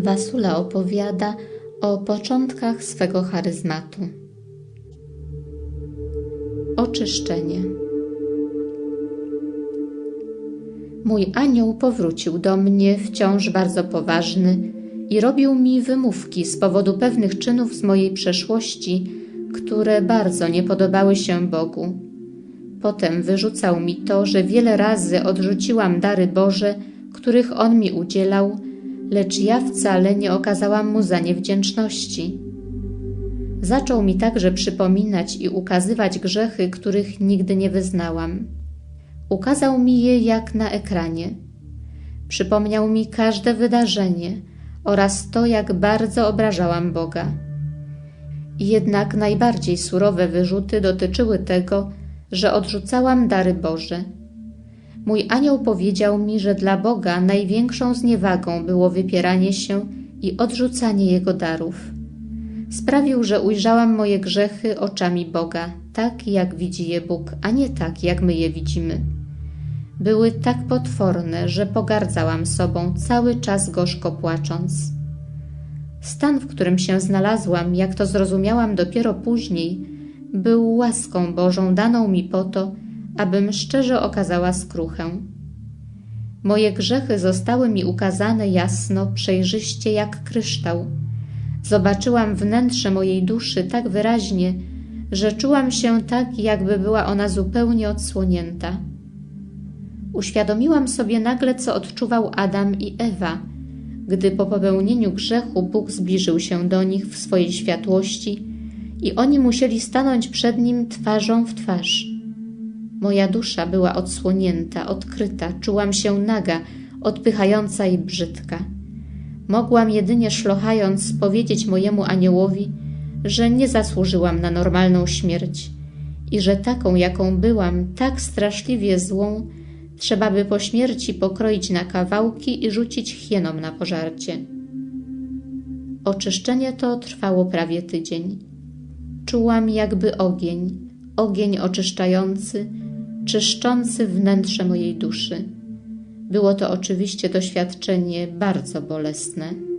Wasula opowiada o początkach swego charyzmatu. Oczyszczenie. Mój anioł powrócił do mnie wciąż bardzo poważny i robił mi wymówki z powodu pewnych czynów z mojej przeszłości, które bardzo nie podobały się Bogu. Potem wyrzucał mi to, że wiele razy odrzuciłam dary Boże, których On mi udzielał, lecz ja wcale nie okazałam mu za nie wdzięczności. Zaczął mi także przypominać i ukazywać grzechy, których nigdy nie wyznałam. Ukazał mi je jak na ekranie. Przypomniał mi każde wydarzenie oraz to, jak bardzo obrażałam Boga. Jednak najbardziej surowe wyrzuty dotyczyły tego, że odrzucałam dary Boże. Mój anioł powiedział mi, że dla Boga największą zniewagą było wypieranie się i odrzucanie Jego darów. Sprawił, że ujrzałam moje grzechy oczami Boga, tak jak widzi je Bóg, a nie tak jak my je widzimy. Były tak potworne, że pogardzałam sobą, cały czas gorzko płacząc. Stan, w którym się znalazłam, jak to zrozumiałam dopiero później, był łaską Bożą daną mi po to, abym szczerze okazała skruchę. Moje grzechy zostały mi ukazane jasno, przejrzyście jak kryształ. Zobaczyłam wnętrze mojej duszy tak wyraźnie, że czułam się tak, jakby była ona zupełnie odsłonięta. Uświadomiłam sobie nagle, co odczuwał Adam i Ewa, gdy po popełnieniu grzechu Bóg zbliżył się do nich w swojej światłości i oni musieli stanąć przed nim twarzą w twarz. Moja dusza była odsłonięta, odkryta, czułam się naga, odpychająca i brzydka. Mogłam jedynie szlochając powiedzieć mojemu aniołowi, że nie zasłużyłam na normalną śmierć i że taką, jaką byłam, tak straszliwie złą, trzeba by po śmierci pokroić na kawałki i rzucić hienom na pożarcie. Oczyszczenie to trwało prawie tydzień. Czułam jakby ogień, ogień oczyszczający, czyszczący wnętrze mojej duszy. Było to oczywiście doświadczenie bardzo bolesne.